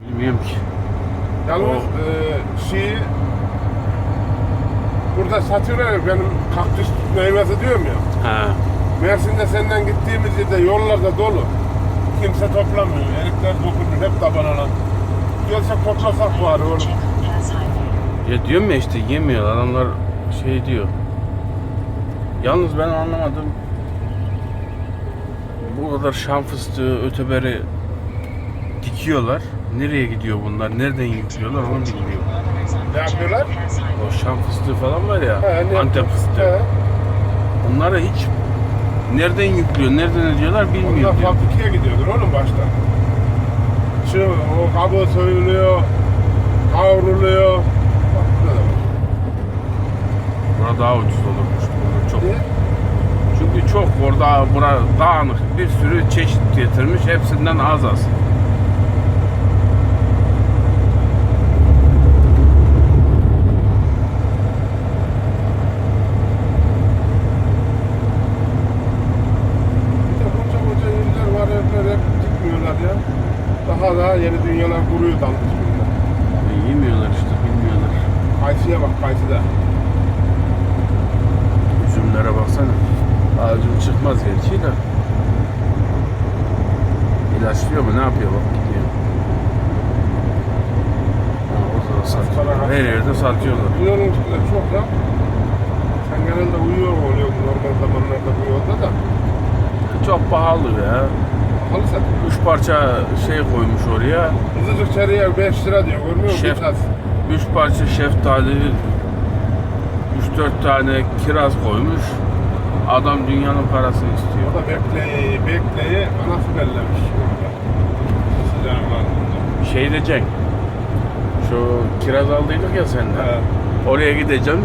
Bilmiyorum ki. Yalnız e, şeyi burada satıyorlar ya benim kaktüs meyvesi diyorum ya. Ha. Mersin'de senden gittiğimiz yerde yollarda dolu. Kimse toplamıyor. Herifler dokunmuş hep tabanalar. Gelsek toplasak bari oğlum. Ya diyorum ya işte yemiyor adamlar şey diyor. Yalnız ben anlamadım. Bu kadar şan fıstığı, öteberi dikiyorlar. Nereye gidiyor bunlar? Nereden yüklüyorlar onu bilmiyorum. Ne yapıyorlar? O şan fıstığı falan var ya, He, ne Antep fıstığı. He. Bunları hiç nereden yüklüyor, nereden ediyorlar Onlar bilmiyorum. diyor. fabrikaya gidiyordur oğlum başta. Şu o kabuğu soyuluyor, kavruluyor. Bura daha ucuz olurmuş. Burada çok. Niye? Çünkü çok orada bura dağınık bir sürü çeşit getirmiş. Hepsinden az az. Bir de koca koca iller var evler hep dikmiyorlar ya. Daha daha yeni dünyalar kuruyor dalmış bunlar. E, yemiyorlar işte bilmiyorlar. Kayısıya bak kayısıda. Üzümlere baksana. Ağacım çıkmaz gerçi de. İlaçlıyor mu ne yapıyor bak gidiyor. Ha, orada da satıyorlar. Her yerde satıyorlar. Dünyanın üstünde çok ya. Sen genelde uyuyor oluyorsun normal zamanlarda bu yolda da. Çok pahalı ya. Halı satıyor. Üç parça şey koymuş oraya. Hızlıcık çeriye 5 lira diyor görmüyor musun? Şef, üç parça şeftali, üç dört tane kiraz koymuş. Adam dünyanın parasını O istiyor. da bekleyi bekleyi anası bellemiş. Sıcağın var. Şey diyecek. Şu kiraz aldıydık ya senden. Oraya gideceğim.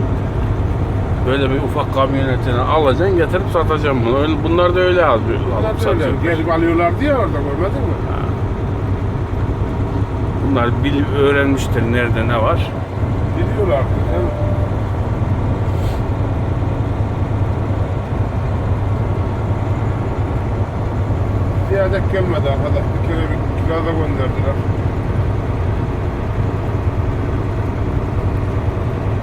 Böyle bir ufak kamyonetine alacaksın, getirip satacaksın bunu. Öyle, bunlar da öyle alıyor. Alıp satıyor. Gelip alıyorlar diye orada görmedin mi? Bunlar bil, öğrenmiştir nerede ne var. Biliyorlar. Yani bir adet gelmedi arkadaş. Bir kere bir kirada gönderdiler.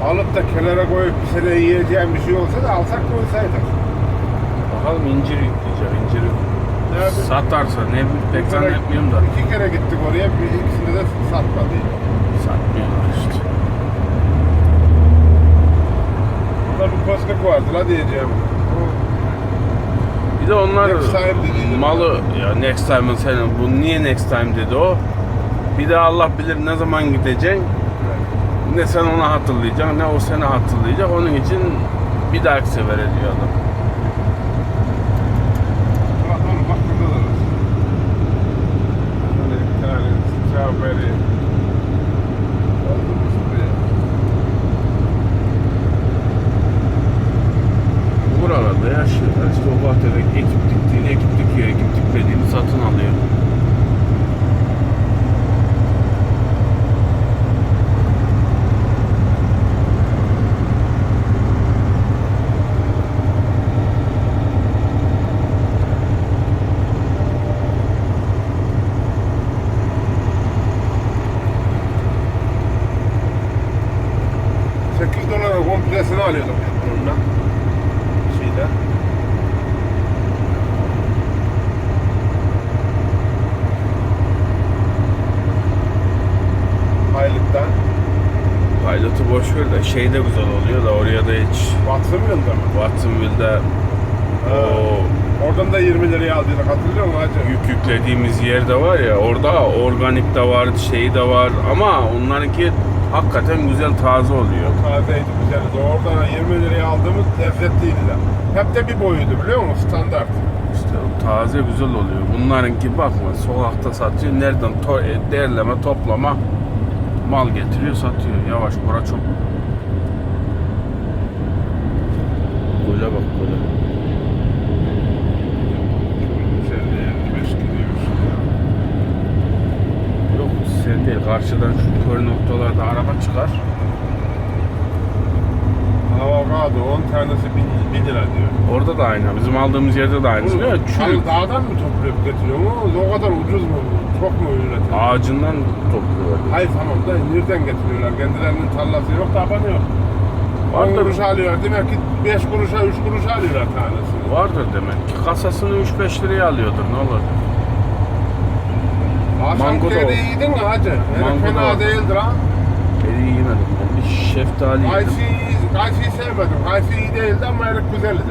Alıp da kenara koyup bir sene yiyeceğim bir şey olsa da alsak koysaydık. Bakalım incir yükleyecek, incir Evet. satarsa ne pek zannetmiyorum da İki kere gittik oraya, bir ikisini de satmadı. satmıyorlar işte. Burada bir koskak vardı la diyeceğim. Bir de onlar Next time dediydi. malı ya next time senin bu niye next time dedi o. Bir de Allah bilir ne zaman gideceksin. Ne sen onu hatırlayacaksın ne o seni hatırlayacak. Onun için bir dahaki sefer ediyor adam. Buralarda yaşıyorlar. İşte o bahçede ekip diktiğini ekip dikiyor, ekip dikmediğini satın alıyor. De şey de güzel oluyor da oraya da hiç Watsonville'da mı? Watsonville'de o Oradan da 20 liraya aldıydık hatırlıyor musun hacı? yük yüklediğimiz yerde var ya orada organik de var, şey de var ama onlarınki hakikaten güzel taze oluyor. Tazeydi güzeldi. Orada 20 liraya aldığımız lezzetliydi de. Hep de bir boyuydu biliyor musun? Standart. İşte o taze güzel oluyor. Bunlarınki bakma sokakta satıyor. Nereden to e, derleme toplama mal getiriyor satıyor. Yavaş bura çok. Böyle bak böyle. Güzeldi 55 gidiyoruz. Yok sen değil karşıdan şu kör noktalarda araba çıkar. Avokado 10 tanesi 1 lira diyor. Orada da aynı. Bizim aldığımız yerde de aynı. Oğlum, Çürük. Dağdan mı toplayıp getiriyor mu? O kadar ucuz mu? Çok mu üretiyor? Ağacından topluyor. Hayır tamam da nereden getiriyorlar? Kendilerinin tarlası yok, tabanı yok. 10 Vardır. kuruş alıyorlar. Demek ki 5 kuruşa 3 kuruşa alıyorlar tanesini. Vardır demek ki. Kasasını 3-5 liraya alıyordur ne olur. Akşam Mango da yedin mi hacı? Yani Mango da fena o. değildir ha. Beni yemedim ben. Bir şeftali yedim. Kayısıyı, kayısıyı sevmedim. Kayısı iyi değildi ama erik güzeldi.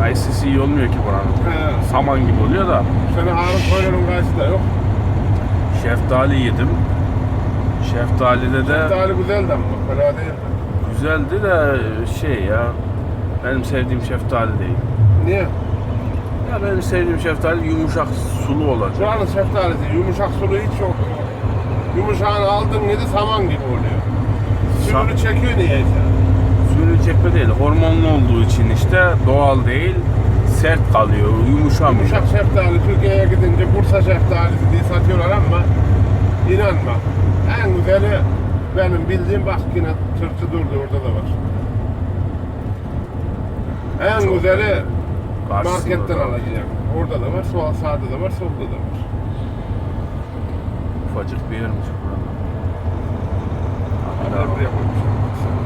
Kayısısı iyi olmuyor ki buranın. He. Saman gibi oluyor da. Seni Harun Koyun'un kayısı da yok. Şeftali yedim. Şeftalide de Daha güzeldi ama fena değildi. güzeldi de şey ya. Benim sevdiğim şeftali değil. Niye? Ya benim sevdiğim şeftali yumuşak sulu olacak. Buranın şeftalisi yumuşak sulu hiç yok. Yumuşağını aldın yedi saman gibi oluyor. Suyunu çekiyor niyeyse. Çekme değil. Hormonlu olduğu için işte doğal değil. Sert kalıyor, yumuşamıyor. Yumuşak şeftali Türkiye'ye gidince Bursa şeftalisi diye satıyorlar ama inanma. En güzeli benim bildiğim bak yine tırtı durdu orada da var. En Çok güzeli marketten alacağım. Orada da var, sol sağda da var, solda da var. Ufacık bir yermiş burada. Hala buraya koymuşlar.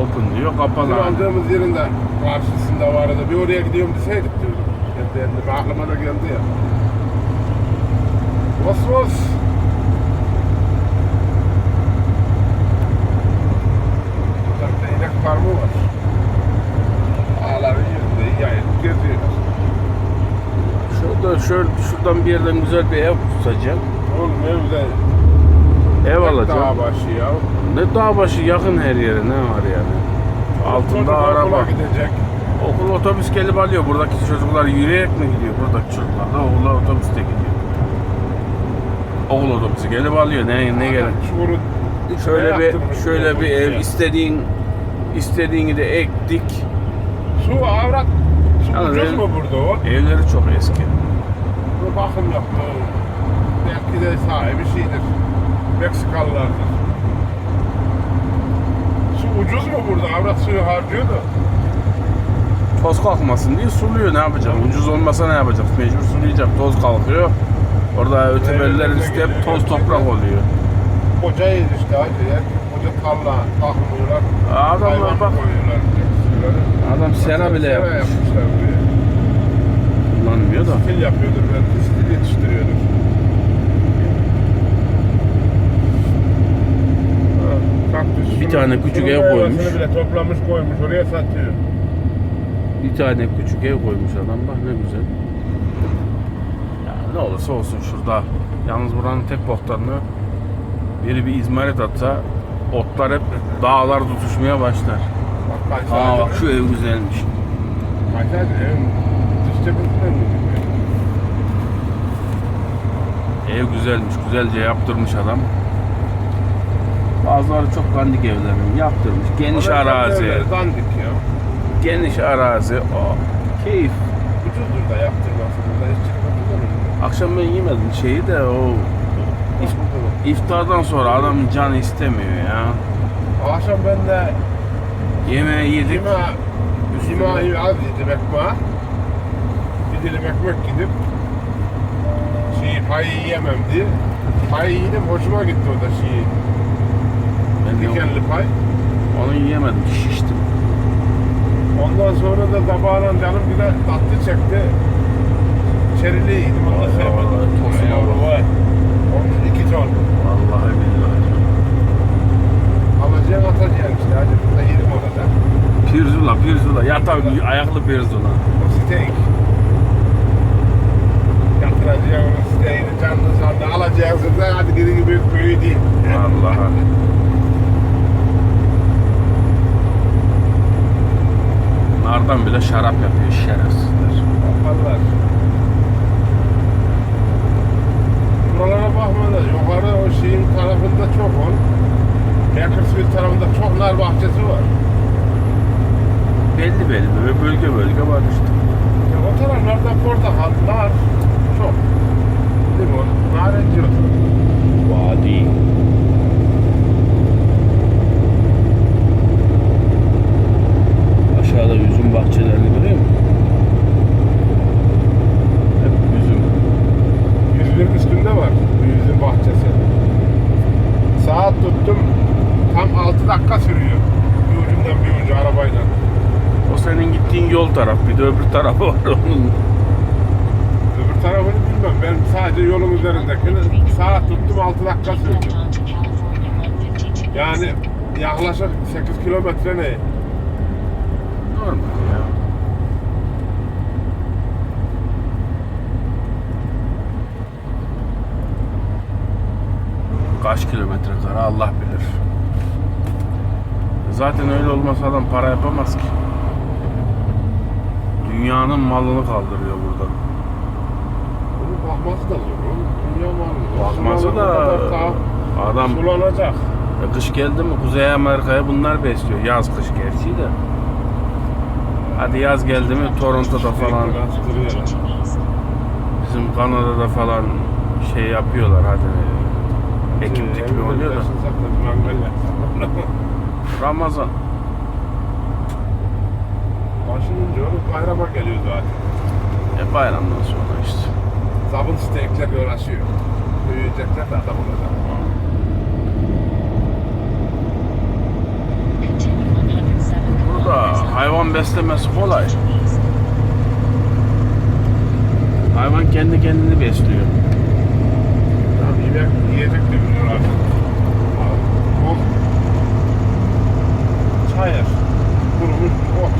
Open diyor, kapalı. Bizim aldığımız yerin de karşısında vardı. Bir oraya gidiyorum deseydik diyordum. Kendime aklıma da geldi ya. Vos vos. De inek farmı var. Ağların yerinde yayılıp geziyorlar. Şurada şöyle şuradan bir yerden güzel bir ev tutacağım. Oğlum evde Ev alacağım. dağ başı ya. Ne dağ başı yakın her yere ne var yani. Altında Çocuk araba. gidecek. Okul otobüs gelip alıyor. Buradaki çocuklar yürüyerek mi gidiyor? Buradaki çocuklar da okula otobüste gidiyor. Okul otobüsü gelip alıyor. Ne ne gerek? Şöyle bir şöyle bir ev istediğin istediğini de ek dik. Su avrat. Su Yalnız ucuz ev- mu burada o? Evleri çok eski. Bu bakım yaptı. Belki de sahibi şeydir. Meksikalılardır. Su ucuz mu burada? Avrat suyu harcıyor da. Toz kalkmasın diye suluyor. Ne yapacak? Ucuz olmasa ne yapacak? Mecbur sulayacak. Toz kalkıyor. Orada öteberiler Evlerine üstü hep toz toprak oluyor. Koca yer işte hacı yer. Koca tarla takmıyorlar. Adamlar bak. Adam sera bile yapmış. yapmışlar buraya. Kullanmıyor da. Stil yapıyordur belki. Stil yetiştiriyordur. Ha, kaktüs Bir tane küçük ev koymuş. bile toplamış koymuş oraya satıyor. Bir tane küçük ev koymuş adam bak ne güzel. Ya ne olursa olsun şurada. Yalnız buranın tek boktanını biri bir izmarit atsa otlar hep dağlar tutuşmaya başlar. Bak Kayseri. Aa bak şu ev güzelmiş. Kayseri evin dış cephesinden mi gidiyor? Ev güzelmiş. Güzelce yaptırmış adam. Bazıları çok dandik evlerini yaptırmış. Geniş arazi. evleri Dandik ya. Geniş arazi. Oh, keyif. Ucuzdur da yaptırması. Burada hiç çıkmadı mı? Akşam ben yemedim şeyi de o if- iftardan sonra adamın canı istemiyor ya. Akşam ben de Yemeği yedik. Cima, Cima'yı az yedim ekmeğe. Bir dilim ekmek gidip şeyi payı yiyemem diye. Payı yedim hoşuma gitti o da şeyi. Ben Dikenli pay. onu yiyemedim. Şiştim. Ondan sonra da sabahlan canım bir de tatlı çekti. Çerili yedim onu da sevmedim. tosun vay. Olmuş iki ton. Vallahi billahi. Alacaksın atacaksın işte. Hadi burada yerim orada. Pirzula, pirzula. Yatar ayaklı pirzula. O steak. Yatıracaksın onu steak'ini canlı sandı alacaksın da hadi gidi gibi büyü değil. Vallahi. Nardan bile şarap yapıyor şerefsizler. Yaparlar. Buralara bakma da yukarı o şeyin tarafında çok ol. Bakersfield tarafında çok nar bahçesi var. Belli belli böyle bölge bölge var işte. Ya o taraflarda portakal, nar çok. Limon, narenci yok. Vadi. Aşağıda üzüm bahçelerini görüyor musun? Hep üzüm. Yüzünün üstünde var bu yüzün bahçesi. Saat tuttum tam 6 dakika sürüyor. Bir ucundan bir ucu arabayla. O senin gittiğin yol taraf bir de öbür tarafı var onun. Öbür tarafını bilmem. Ben sadece yolun üzerindekini saat tuttum 6 dakika sürdü. Yani yaklaşık 8 kilometre ne? Normal ya. Kaç kilometre kara Allah bilir. Zaten öyle olmasa adam para yapamaz ki. Dünyanın malını kaldırıyor burada. Bunun bakması da zor. oğlum. Dünya malı. Bakması da adam Sulanacak. e, kış geldi mi Kuzey Amerika'ya bunlar besliyor. Yaz kış gerçi de. Hadi yaz geldi mi Toronto'da falan bizim Kanada'da falan şey yapıyorlar hadi. Ekim dikimi oluyor da. Ramazan. Başınınca oğlum bayrama geliyor zaten. E bayramdan sonra işte. Sabun steakler uğraşıyor. Büyüyecekler de adam olacak. Burada hayvan beslemesi kolay. Hayvan kendi kendini besliyor. Tamam yemek yiyecek de biliyor artık. Ot. Çayır. Kurumuş ot.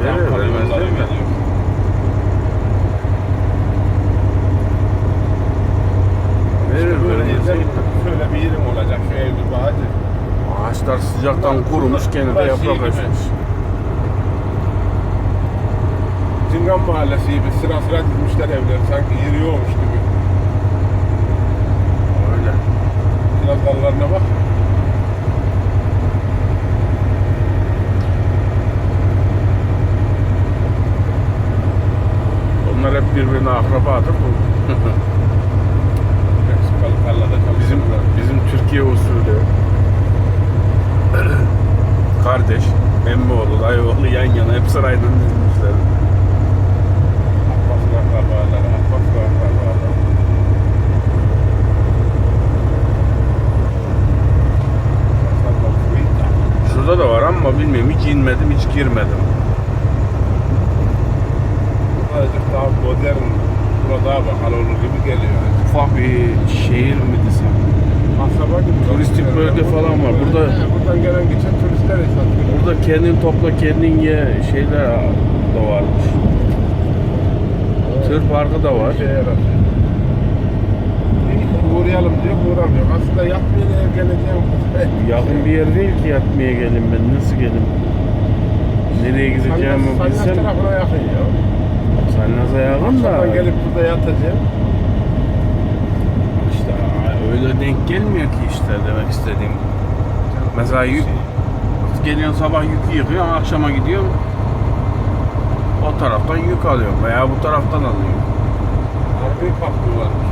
Verir, Ankara vermez yolları değil mi? geliyor. Verir, Böyle vermez yeter, değil mi? Şöyle bir yerim olacak şu ev bir bahçe. Ağaçlar sıcaktan Bunlar- kurumuş gene de yaprak açmış. Cingan Mahallesi gibi sıra sıra dizmişler evleri sanki yürüyormuş gibi. Öyle. Biraz dallarına bak. Onlar hep birbirine akrabadır. Bu Meksikalı tarlada bizim çalışıyorlar. bizim Türkiye usulü kardeş, emmi oğlu, dayı oğlu yan yana hep sırayla dizmişler. Suita. Şurada da var ama bilmiyorum hiç inmedim, hiç girmedim. Birazcık daha modern, burada daha bakalım olur gibi geliyor. Ufak bir şehir mi desem? Kasaba gibi. Turistik bölge falan var. Burada- buradan gelen geçen turistler satıyor. Burada kendin topla kendin ye şeyler da varmış. Tır parkı da var. Şey yaratıyor. Bir uğrayalım diyor, uğramıyor. Aslında yapmaya geleceğim. Yakın bir yer değil ki yatmaya gelin ben. Nasıl gelin? Nereye gideceğimi Sanyas bilsem. tarafına yakın ya. Sannaz'a yakın da. Akşamdan gelip burada yatacağım. Öyle denk gelmiyor ki işte demek istediğim. Mesela yük geliyorsun sabah yükü yıkıyorsun, akşama gidiyorsun. O taraftan yük alıyorsun veya bu taraftan alıyorsun. Harbi patlıyorlarmış.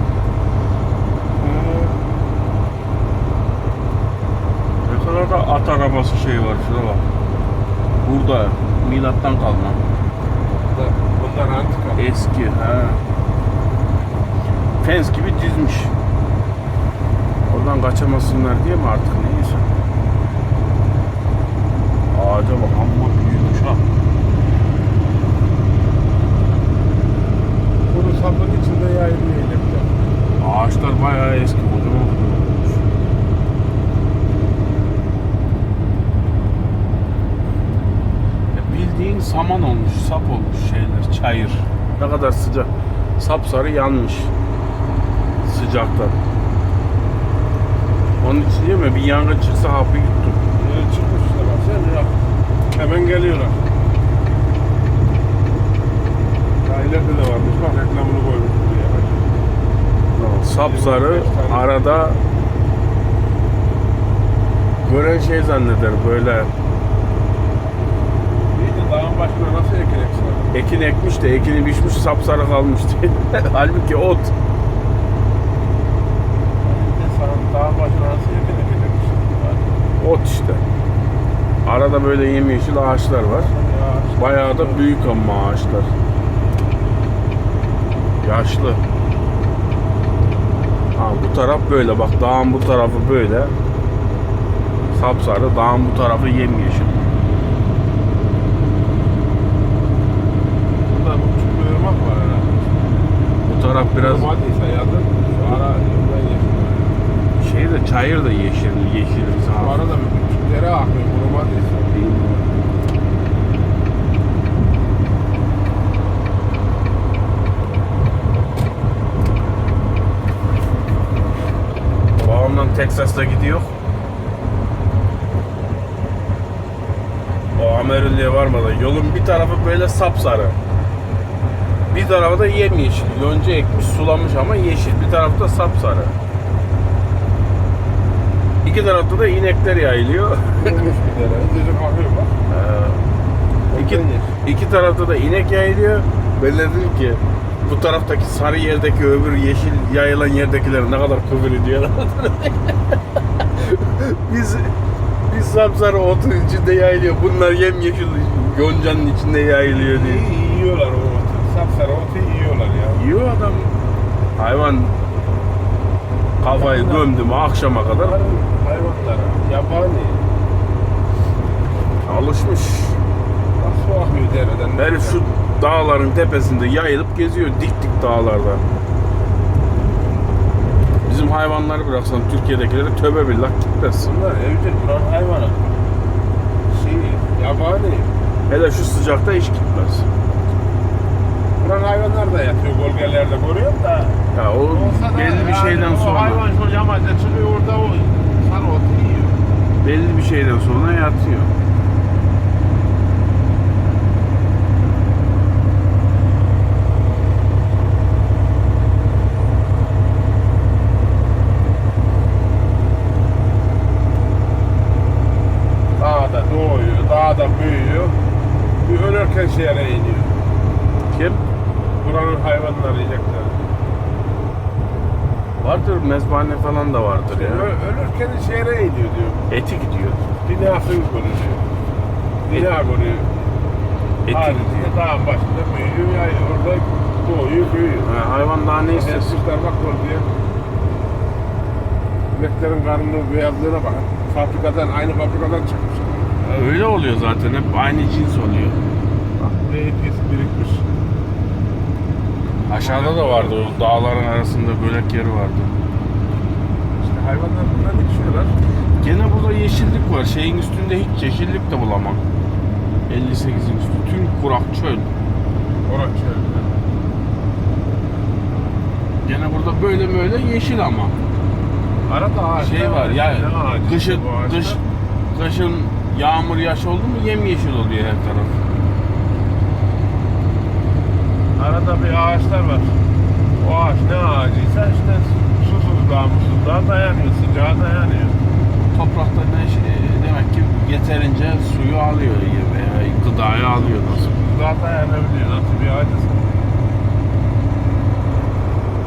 Ne kadar da at arabası şey var şurada bak. Burada milattan kalma. Bunlar antika. Eski ha. Fens gibi dizmiş. Oradan kaçamasınlar diye mi artık neyse. Ağaca bak amma büyümüş ha. Bunu sabun içinde yayınlayacaklar. Ağaçlar bayağı eski kocaman olmuş. Ya Bildiğin saman olmuş, sap olmuş şeyler, çayır. Ne kadar sıcak. Sapsarı yanmış. Sıcaktan. Onun için değil mi? Bir yangın çıksa hapı yuttum. Yeni çıkmış işte bak sen ya. Hemen geliyorlar. Daha ileride de varmış bak reklamını koymuş buraya. bak. Sapsarı arada gören şey zanneder böyle de dağın başına nasıl ekileceksin? ekin ekmiş de ekini biçmiş sapsarı kalmış diye. Halbuki ot. İnsan dağın başına nasıl ekin ekeceksin? Ot işte. Arada böyle yemyeşil ağaçlar var. Ya, Bayağı da büyük ama ağaçlar. Yaşlı. Ha, bu taraf böyle bak dağın bu tarafı böyle. Sapsarı. Dağın bu tarafı yemyeşil. Bu. Bu taraf biraz Olmadıysa yazın şu ara yoldan yeşil. Şey de çayır da yeşil. Yeşil Bu sağ. arada bir küçük dere akıyor kurumadıysa. Babamdan Texas'ta gidiyor. O Amerülü'ye varmadan yolun bir tarafı böyle sapsarı. Bir tarafı da yemyeşil. Yonca ekmiş, sulamış ama yeşil. Bir tarafta sapsarı. İki tarafta da inekler yayılıyor. Ee, iki, iki tarafta da inek yayılıyor. Ben de dedim ki bu taraftaki sarı yerdeki öbür yeşil yayılan yerdekiler ne kadar küfür ediyorlar. biz biz sapsarı otun içinde yayılıyor. Bunlar yemyeşil yoncanın içinde yayılıyor diye. Yiyorlar o otu. Sapsarı otu yiyorlar ya. Yiyor adam. Hayvan kafayı gömdü mü akşama kadar hayvanlara yabani. alışmış. Nasıl akıyor dereden? Herif şu dağların tepesinde yayılıp geziyor dik dik dağlarda. Bizim hayvanları bıraksan Türkiye'dekileri töbe billah gitmez. Bunlar evcil buranın hayvanı. Şey, yabani. Hele şu sıcakta hiç gitmez. Buranın hayvanlar da yatıyor gölgelerde görüyorum da. Ya o Olsa da belli bir yani şeyden o sonra hayvan şu yamaca çıkıyor orada o sarı otu yiyor. belli bir şeyden sonra yatıyor. Dağda doğuyor, dağda büyüyor. Bir ölürken şehre iniyor. Kim? Buranın hayvanları yiyecekler. Vardır mezbahane falan da vardır ya. Ö- ölürken şehre iniyor diyor. Eti gidiyor. Binasını görüyor. Bina görüyor. Eti gidiyor. dağın başında büyüyor, yani orada doğuyor, büyüyor. Ha, hayvan daha ne istesin? Esmişler bak ol diye. İneklerin karnının beyazlığına bak. Fabrikadan, aynı fabrikadan çıkmış. Öyle oluyor zaten hep aynı cins oluyor. Bak ne hepsi birikmiş. Aşağıda da vardı o dağların arasında bölek yeri vardı. Hayvanlar buradan içiyorlar. Gene burada yeşillik var. Şeyin üstünde hiç yeşillik de bulamam. 58'in üstü. Tüm kurak çöl. Orak çölde. Gene burada böyle böyle yeşil ama. Arada ağaç Şey var ya ağacı kışın kış kışın yağmur yaş oldu mu yemyeşil oluyor her taraf. Arada bir ağaçlar var. O ağaç ne ağacıysa işte musuzluğa dayanıyor, sıcağa dayanıyor. Toprakta ne şey, demek ki yeterince suyu alıyor veya gıdayı alıyor nasıl? Susuzluğa dayanabiliyor. Nasıl bir ağacısı?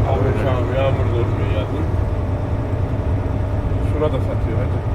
Abi şu an yağmur durmuyor yazın. Şurada satıyor hadi.